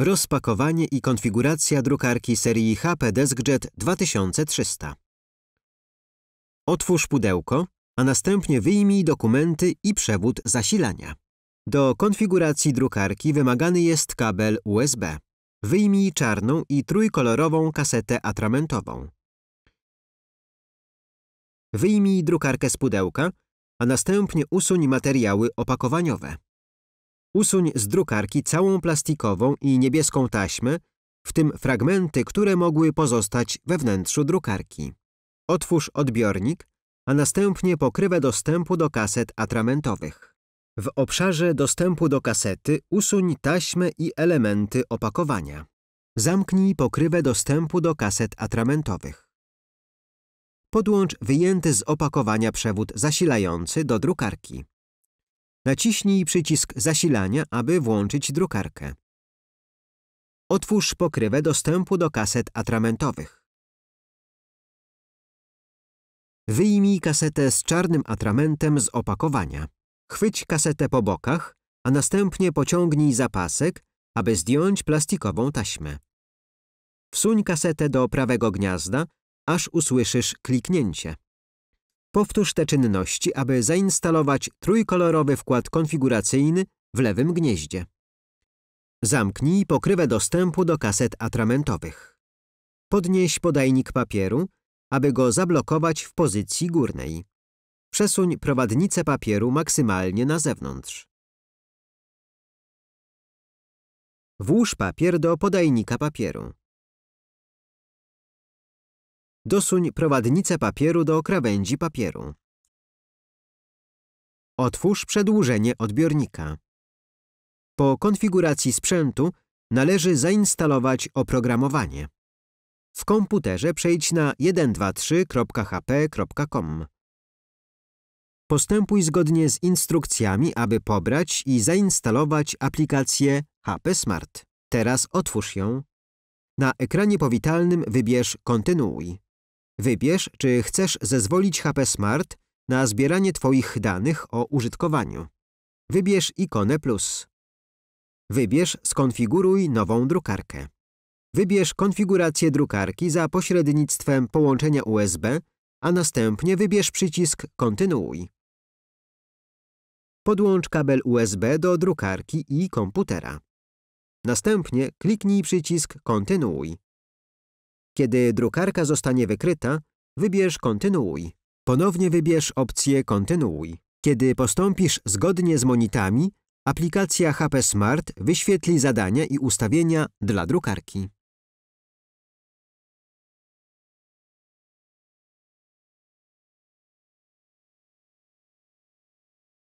Rozpakowanie i konfiguracja drukarki serii HP DeskJet 2300. Otwórz pudełko, a następnie wyjmij dokumenty i przewód zasilania. Do konfiguracji drukarki wymagany jest kabel USB. Wyjmij czarną i trójkolorową kasetę atramentową. Wyjmij drukarkę z pudełka, a następnie usuń materiały opakowaniowe. Usuń z drukarki całą plastikową i niebieską taśmę, w tym fragmenty, które mogły pozostać we wnętrzu drukarki. Otwórz odbiornik, a następnie pokrywę dostępu do kaset atramentowych. W obszarze dostępu do kasety usuń taśmę i elementy opakowania. Zamknij pokrywę dostępu do kaset atramentowych. Podłącz wyjęty z opakowania przewód zasilający do drukarki. Naciśnij przycisk zasilania, aby włączyć drukarkę. Otwórz pokrywę dostępu do kaset atramentowych. Wyjmij kasetę z czarnym atramentem z opakowania. Chwyć kasetę po bokach, a następnie pociągnij zapasek, aby zdjąć plastikową taśmę. Wsuń kasetę do prawego gniazda, aż usłyszysz kliknięcie. Powtórz te czynności, aby zainstalować trójkolorowy wkład konfiguracyjny w lewym gnieździe. Zamknij pokrywę dostępu do kaset atramentowych. Podnieś podajnik papieru, aby go zablokować w pozycji górnej. Przesuń prowadnicę papieru maksymalnie na zewnątrz. Włóż papier do podajnika papieru. Dosuń prowadnicę papieru do krawędzi papieru. Otwórz przedłużenie odbiornika. Po konfiguracji sprzętu należy zainstalować oprogramowanie. W komputerze przejdź na 123.hp.com. Postępuj zgodnie z instrukcjami, aby pobrać i zainstalować aplikację HP Smart. Teraz otwórz ją. Na ekranie powitalnym wybierz Kontynuuj. Wybierz, czy chcesz zezwolić HP Smart na zbieranie Twoich danych o użytkowaniu. Wybierz ikonę plus. Wybierz Skonfiguruj nową drukarkę. Wybierz konfigurację drukarki za pośrednictwem połączenia USB, a następnie wybierz przycisk Kontynuuj. Podłącz kabel USB do drukarki i komputera. Następnie kliknij przycisk Kontynuuj. Kiedy drukarka zostanie wykryta, wybierz Kontynuuj. Ponownie wybierz opcję Kontynuuj. Kiedy postąpisz zgodnie z monitami, aplikacja HP Smart wyświetli zadania i ustawienia dla drukarki.